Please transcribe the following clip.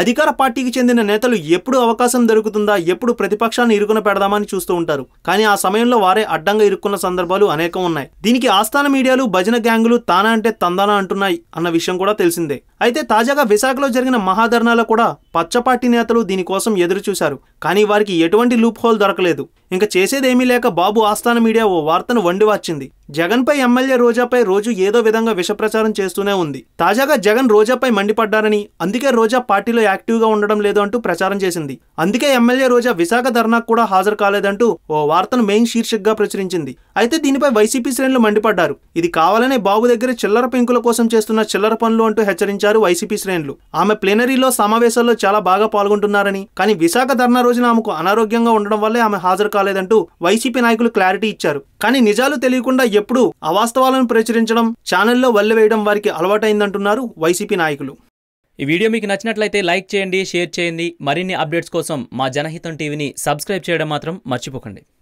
అధికార పార్టీకి చెందిన నేతలు ఎప్పుడు అవకాశం దొరుకుతుందా ఎప్పుడు ప్రతిపక్షాన్ని ఇరుకున పెడదామని చూస్తూ ఉంటారు. కానీ ఆ సమయంలో వారే అడ్డంగా ఇరుక్కున్న సందర్భాలు అనేకం ఉన్నాయి. దీనికి ఆస్థాన మీడియాలు భజన గ్యాంగులు తానా అంటే తందానా అంటున్నాయి అన్న విషయం కూడా తెలిసిందే. అయితే తాజాగా విశాఖలో జరిగిన మహాధర్నాలో కూడా పచ్చ పార్టీ నేతలు దీనికోసం ఎదురుచూశారు కానీ వారికి ఎటువంటి లూప్ హోల్ దొరకలేదు. ఇంకా చేసేదేమీ లేక బాబు ఆస్థాన మీడియా ఓ వార్తను వండి వచ్చింది జగన్పై ఎమ్మెల్యే రోజాపై రోజు ఏదో విధంగా విషప్రచారం చేస్తూనే ఉంది. తాజాగా జగన్ రోజాపై మండిపడ్డారని అందుకే రోజా పార్టీలో యాక్టివ్గా ఉండడం లేదు అంటూ ప్రచారం చేసింది. అందుకే ఎమ్మెల్యే రోజా విశాఖ ధర్నాకు కూడా హాజరు కాలేదంటూ ఓ వార్తను మెయిన్ శీర్షికగా ప్రచురించింది. అయితే దీనిపై వైసీపీ శ్రేణులు మండిపడ్డారు. ఇది కావాలనే బాబు దగ్గర చిల్లర పెంకుల కోసం చేస్తున్న చిల్లర పనులు అంటూ హెచ్చరించారు వైసీపీ శ్రేణులు. ఆమె ప్లేనరీలో సమావేశాల్లో చాలా బాగా పాల్గొంటున్నారని. కానీ విశాఖ ధర్నా రోజున ఆమెకు అనారోగ్యంగా ఉండడం వల్లే ఆమె హాజరు కాలేదంటూ వైసీపీ నాయకులు క్లారిటీ ఇచ్చారు. కానీ నిజాలు తెలియకుండా ఎప్పుడూ అవాస్తవాలను ప్రచురించడం ఛానల్లో వల్లవేయడం వారికి అలవాటైందంటున్నారు వైసీపీ నాయకులు. ఈ వీడియో మీకు నచ్చినట్లయితే లైక్ చేయండి షేర్ చేయండి. మరిన్ని అప్డేట్స్ కోసం మా జనహితం టీవీని సబ్స్క్రైబ్ చేయడం మాత్రం మర్చిపోకండి.